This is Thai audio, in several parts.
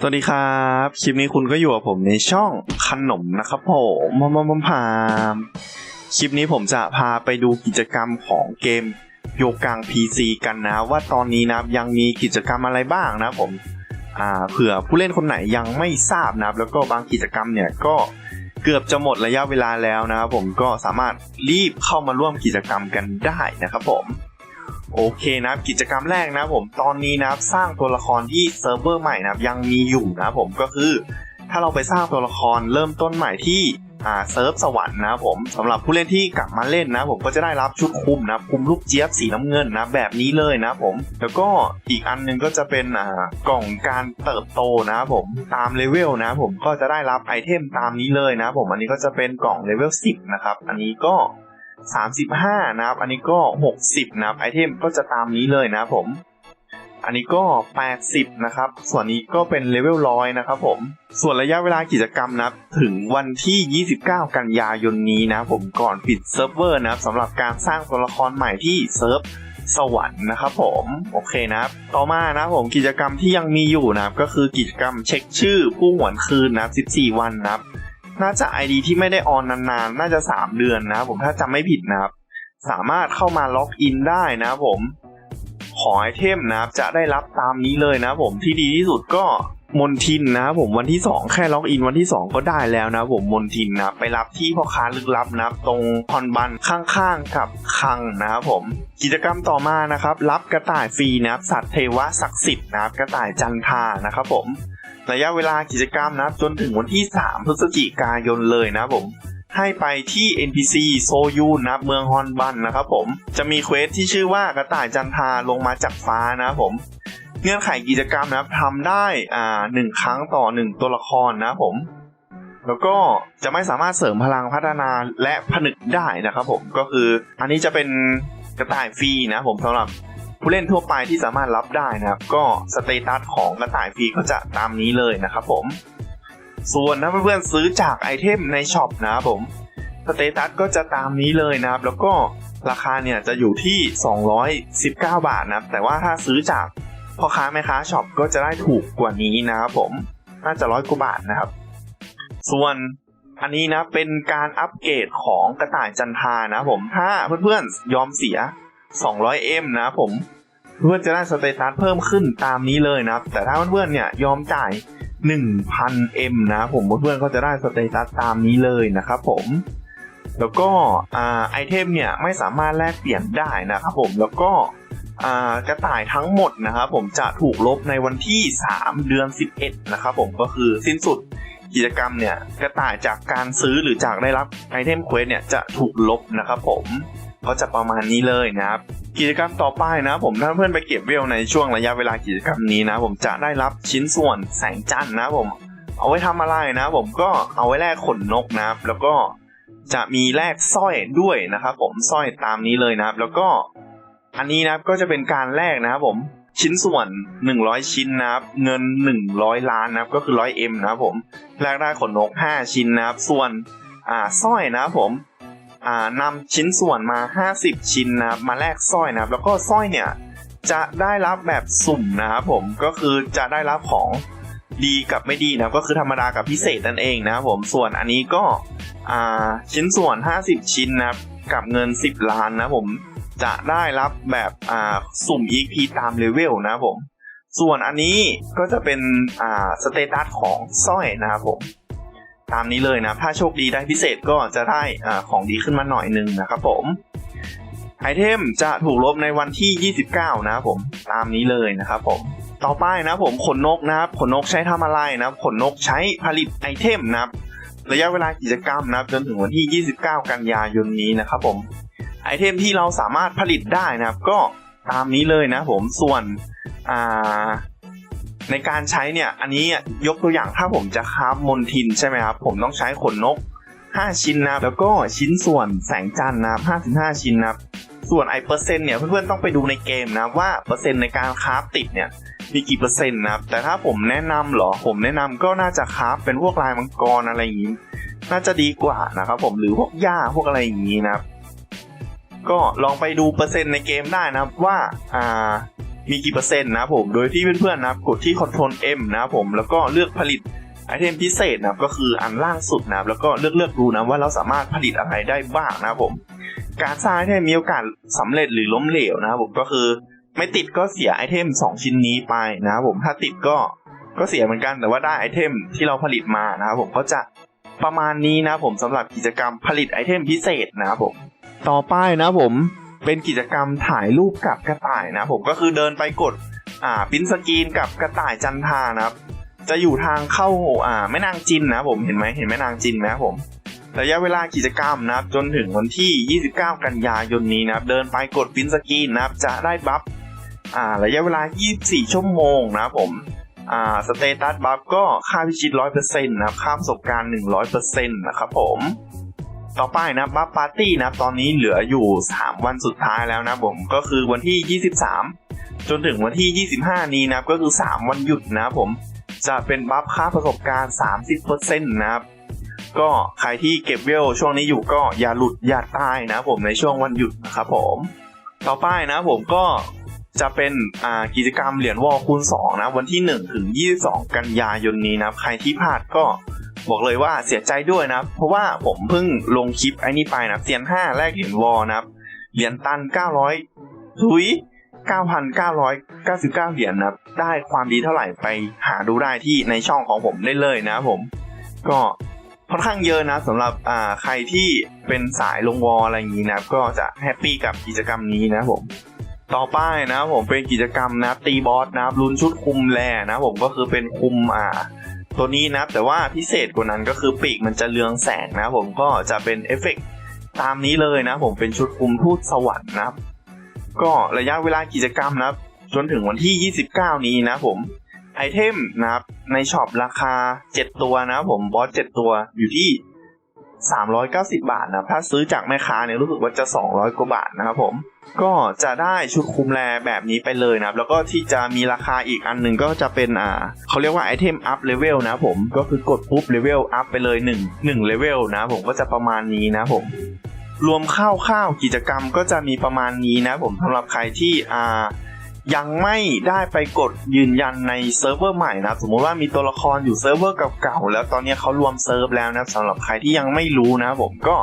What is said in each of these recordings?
สวัสดีครับ คลิปนี้คุณก็อยู่กับผมในช่องขนมนะครับผมมามามามพามคลิปนี้ผมจะพาไปดูกิจกรรมของเกมโยกัง PC กันนะ ว่าตอนนี้นะยังมีกิจกรรมอะไรบ้างนะผมอ่าเผื่อผู้เล่นคนไหนยังไม่ทราบนะครับ แล้วก็บางกิจกรรมเนี่ยก็เกือบจะหมดระยะเวลาแล้วนะครับผมก็สามารถรีบเข้ามาร่วมกิจกรรมกันได้นะครับผม โอเคนะครับกิจกรรมแรกนะผมตอนนี้นะครับสร้างตัวละครที่เซิร์ฟเวอร์ใหม่นะยังมีอยู่นะผมก็คือ ถ้าเราไปสร้างตัวละครเริ่มต้นใหม่ที่อ่าเซิร์ฟสวรรค์นะผมสำหรับผู้เล่นที่กลับมาเล่นนะผมก็จะได้รับชุดคุมนะคุมลูกเจี๊ยบสีน้ำเงินนะแบบนี้เลยนะผม แล้วก็อีกอันหนึงก็จะเป็นอ่ากล่องการเติบโตนะผมตามเลเวลนะผมก็จะได้รับไอเทมตามนี้เลยนะผมอันนี้ก็จะเป็นกล่องเลเวล10นะครับอันนี้ก็ 35 นะครับ อันนี้ก็ 60 นะครับ ไอเทมก็จะตามนี้เลยนะครับผม อันนี้ก็ 80 นะครับ ส่วนนี้ก็เป็นเลเวลร้อยนะครับผม ส่วนระยะเวลากิจกรรมนับถึงวันที่ 29 กันยายนนี้นะผมก่อนปิดเซิร์ฟเวอร์นะครับสำหรับการสร้างตัวละครใหม่ที่เซิร์ฟสวรรค์นะครับผมโอเคนะครับต่อมานะผมกิจกรรมที่ยังมีอยู่นะครับก็คือกิจกรรมเช็คชื่อผู้หวนคืนนะครับ14 วันนะครับ น่าจะ ID ที่ไม่ได้ออนนานๆ น่าจะ 3 เดือนนะผมถ้าจำไม่ผิดนะครับ สามารถเข้ามาล็อกอินได้นะผมของไอเทมนะครับจะได้รับตามนี้เลยนะผมที่ดีที่สุดก็มนทินนะครับผมวันที่ 2 แค่ล็อกอินวันที่ 2 ก็ได้แล้วนะผมมนทินนะไปรับที่พ่อค้าลึกลับนะตรงคอนบันข้างๆกับคังนะครับผม กิจกรรมต่อมานะครับ รับกระต่ายฟรีนะสัตว์เทวะศักดิ์สิทธิ์นะกระต่ายจันทานะครับผม ระยะเวลากิจกรรมนับจนถึงวันที่ 3 พฤศจิกายนเลยนะผมให้ไปที่ NPC โซยูนะเมืองฮอนบันนะครับผมจะมีเควสที่ชื่อว่ากระต่ายจันทาลงมาจากฟ้านะผม เงื่อนไขกิจกรรมนับทำได้อ่าหนึ่งครั้งต่อหนึ่งตัวละครนะผม แล้วก็จะไม่สามารถเสริมพลังพัฒนาและผนึกได้นะครับผมก็คืออันนี้จะเป็นกระต่ายฟรีนะผมสำหรับ ผู้เล่นทั่วไปที่สามารถรับได้นะครับ ก็สเตตัสของกระต่ายฟรีก็จะตามนี้เลยนะครับผม ส่วนถ้าเพื่อนๆซื้อจากไอเทมในช็อปนะครับผมสเตตัสก็จะตามนี้เลยนะครับ แล้วก็ราคาเนี่ยจะอยู่ที่ 219 บาทนะครับ แต่ว่าถ้าซื้อจากพ่อค้าแม่ค้าช็อปก็จะได้ถูกกว่านี้นะครับผม น่าจะร้อยกว่าบาทนะครับ ส่วนอันนี้นะเป็นการอัปเกรดของกระต่ายจันทานะครับผม ถ้าเพื่อนๆยอมเสีย 200M นะครับผม เพื่อนจะได้สเตตัสเพิ่มขึ้นตามนี้เลยนะครับ แต่ถ้าเพื่อนๆเนี่ยยอมจ่าย 1,000M นะผมเพื่อนๆก็จะได้สเตตัสตามนี้เลยนะครับผม แล้วก็ไอเทมเนี่ยไม่สามารถแลกเปลี่ยนได้นะครับผมแล้วก็กระต่ายทั้งหมดนะครับผมจะถูกลบในวันที่ 3 เดือน 11 นะครับผมก็คือสิ้นสุดกิจกรรมเนี่ยกระต่ายจากการซื้อหรือจากได้รับไอเทมเควสเนี่ยจะถูกลบนะครับผมก็จะประมาณนี้เลยนะครับ กิจกรรมต่อไปนะ ผมถ้าเพื่อนไปเก็บเวลในช่วงระยะเวลากิจกรรมนี้นะ ผมจะได้รับชิ้นส่วนแสงจันทร์นะผม เอาไว้ทำอะไรนะ ผมก็เอาไว้แลกขนนกนะครับ แล้วก็จะมีแลกสร้อยด้วยนะครับผมสร้อยตามนี้เลยนะครับ แล้วก็อันนี้นะครับก็จะเป็นการแลกนะครับผมชิ้นส่วน 100 ชิ้นนะครับ เงิน 100 ล้านนะครับ ก็คือ 100M นะครับผมแลกได้ขนนก 5 ชิ้นนะครับ ส่วน อ่าสร้อยนะครับผม นำชิ้นส่วนมา 50 ชิ้นนะครับมาแลกสร้อยนะครับ แล้วก็สร้อยเนี่ยจะได้รับแบบสุ่มนะครับผมก็คือจะได้รับของดีกับไม่ดีนะครับก็คือธรรมดากับพิเศษนั่นเองนะครับผมส่วนอันนี้ก็ชิ้นส่วน 50 ชิ้นนะครับกับเงิน 10 ล้านนะผมจะได้รับแบบสุ่ม EP ตามเลเวลนะครับผมส่วนอันนี้ก็จะเป็นสเตตัสของสร้อยนะครับผม ตามนี้เลยนะ ถ้าโชคดีได้พิเศษก็จะได้ของดีขึ้นมาหน่อยหนึ่งนะครับผมไอเทมจะถูกลบในวันที่ 29 นะครับผมตามนี้เลยนะครับผมต่อไปนะผมขนนกนะครับขนนกใช้ทำอะไรนะขนนกใช้ผลิตไอเทมนะครับระยะเวลากิจกรรมนะครับจนถึงวันที่ 29 กันยายนนี้นะครับผมไอเทมที่เราสามารถผลิตได้นะครับ ก็ตามนี้เลยนะผมส่วนอ่า ในการใช้เนี่ยอันนี้ยกตัวอย่างถ้าผมจะคราฟมนทินใช่ไหมครับผมต้องใช้ขนนก 5 ชิ้นนะแล้วก็ชิ้นส่วนแสงจันทร์นะครับ55 ชิ้นนะส่วนไอเปอร์เซ็นต์เนี่ยเพื่อนๆต้องไปดูในเกมนะว่าเปอร์เซ็นต์ในการคราฟติดเนี่ยมีกี่เปอร์เซ็นต์นะครับแต่ถ้าผมแนะนำเหรอผมแนะนำก็น่าจะคราฟเป็นพวกลายมังกรอะไรอย่างนี้ น่าจะดีกว่านะครับผมหรือพวกหญ้าพวกอะไรอย่างนี้นะครับก็ลองไปดูเปอร์เซ็นต์ในเกมได้นะครับว่าอ่า มีกี่เปอร์เซ็นต์นะผม โดยที่เพื่อนๆนะกดที่ Ctrl M นะผมแล้วก็เลือกผลิตไอเทมพิเศษนะก็คืออันล่างสุดนะแล้วก็เลือกเลือกดูนะว่าเราสามารถผลิตอะไรได้บ้างนะผม การสร้างไอเทมมีโอกาสสำเร็จหรือล้มเหลวนะผมก็คือไม่ติดก็เสียไอเทม 2 ชิ้นนี้ไปนะผมถ้าติดก็ก็เสียเหมือนกันแต่ว่าได้ไอเทมที่เราผลิตมานะครับผมก็จะประมาณนี้นะผมสำหรับกิจกรรมผลิตไอเทมพิเศษนะครับผม ต่อไปนะผม เป็นกิจกรรมถ่ายรูปกับกระต่ายนะผมก็คือเดินไปกดอ่าพินสกรีนกับกระต่ายจันทานะครับ จะอยู่ทางเข้าอ่าแม่นางจินนะผมเห็นไหมเห็นแม่นางจินไหมครับผมระยะเวลากิจกรรมนะครับจนถึงวันที่ 29 กันยายนนี้นะครับเดินไปกดปรินสกรีนนะครับจะได้บัฟอ่าระยะเวลา 24 ชั่วโมงนะครับผมอ่าสเตตัสบัฟก็ค่าพิชิต 100%นะครับค่าประสบการณ์ 100%นะครับผม ต่อไปนะบัฟปาร์ตี้นะตอนนี้เหลืออยู่ 3 วันสุดท้ายแล้วนะผมก็คือวันที่ 23 จนถึงวันที่ 25 นี้นะก็คือ 3 วันหยุดนะผมจะเป็นบัฟค่าประสบการณ์ 30%นะครับก็ใครที่เก็บเวลช่วงนี้อยู่ก็อย่าหลุดอย่าตายนะผมในช่วงวันหยุดนะครับผมต่อไปนะผมก็จะเป็นกิจกรรมเหรียญวอลคูณ2นะวันที่ 1 ถึง 22 กันยายนนี้นะใครที่พลาดก็ บอกเลยว่าเสียใจด้วยนะเพราะว่าผมเพิ่งลงคลิปไอ้นี่ไปนะเซียน5แรกเหรียญวอลนะครับเหรียญตัน900ทุย9,999 เหรียญนะครับ ได้ความดีเท่าไหร่ไปหาดูได้ที่ในช่องของผมได้เลยนะผม ก็ค่อนข้างเยอะนะสำหรับอ่าใครที่เป็นสายลงวอลอะไรอย่างนี้นะครับ ก็จะแฮปปี้กับกิจกรรมนี้นะผม ต่อไปนะผมเป็นกิจกรรมนะตีบอสนะลุนชุดคุมแลนะผมก็คือเป็นคุมอ่า ตัวนี้นะครับแต่ว่าพิเศษกว่านั้นก็คือปีกมันจะเรืองแสงนะผมก็จะเป็นเอฟเฟกต์ตามนี้เลยนะผมเป็นชุดคุมทูตสวรรค์นะครับ ก็ระยะเวลากิจกรรมนะครับ จนถึงวันที่ 29 นี้นะผมไอเทมนะครับในช็อปราคา 7 ตัวนะผมบอส 7 ตัวอยู่ที่ 390 บาทนะถ้าซื้อจากแม่ค้าเนี่ยรู้สึกว่าจะ 200 กว่าบาทนะครับผมก็จะได้ชุดคุมแลแบบนี้ไปเลยนะครับ แล้วก็ที่จะมีราคาอีกอันหนึ่งก็จะเป็นอ่าเขาเรียกว่าไอเทมอัพเลเวลนะผมก็คือกดปุ๊บเลเวลอัพไปเลย1 1เลเวลนะผมก็จะประมาณนี้นะผมรวมข้าวๆกิจกรรมก็จะมีประมาณนี้นะผมสำหรับใครที่อ่า ยังไม่ได้ไปกดยืนยันในเซิร์ฟเวอร์ใหม่นะสมมุติว่ามีตัวละครอยู่เซิร์ฟเวอร์เก่าๆแล้วตอนนี้เขารวมเซิร์ฟแล้วนะสำหรับใครที่ยังไม่รู้นะผมก็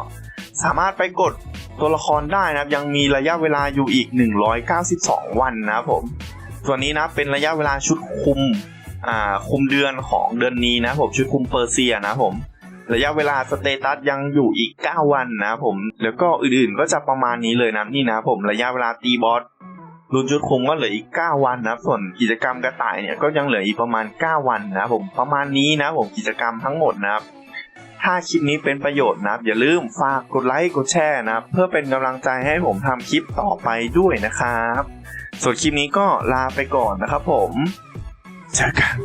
สามารถไปกดตัวละครได้นะครับ ยังมีระยะเวลาอยู่อีก 192 วันนะผมส่วนนี้นะเป็นระยะเวลาชุดคุมอ่าคุมเดือนของเดือนนี้นะผมชุดคุมเปอร์เซียนะผมระยะเวลาสเตตัสยังอยู่อีก 9 วันนะผม แล้วก็อื่นๆก็จะประมาณนี้เลยนะนี่นะผมระยะเวลาตีบอส รุนจุดคุมก็เหลืออีก 9 วันนะส่วนกิจกรรมกระต่ายเนี่ยก็ยังเหลืออีกประมาณ 9 วันนะผมประมาณนี้นะผมกิจกรรมทั้งหมดนะครับถ้าคลิปนี้เป็นประโยชน์นะครับอย่าลืมฝากกดไลค์กดแชร์นะครับเพื่อเป็นกำลังใจให้ผมทำคลิปต่อไปด้วยนะครับ ส่วนคลิปนี้ก็ลาไปก่อนนะครับผมเจอกัน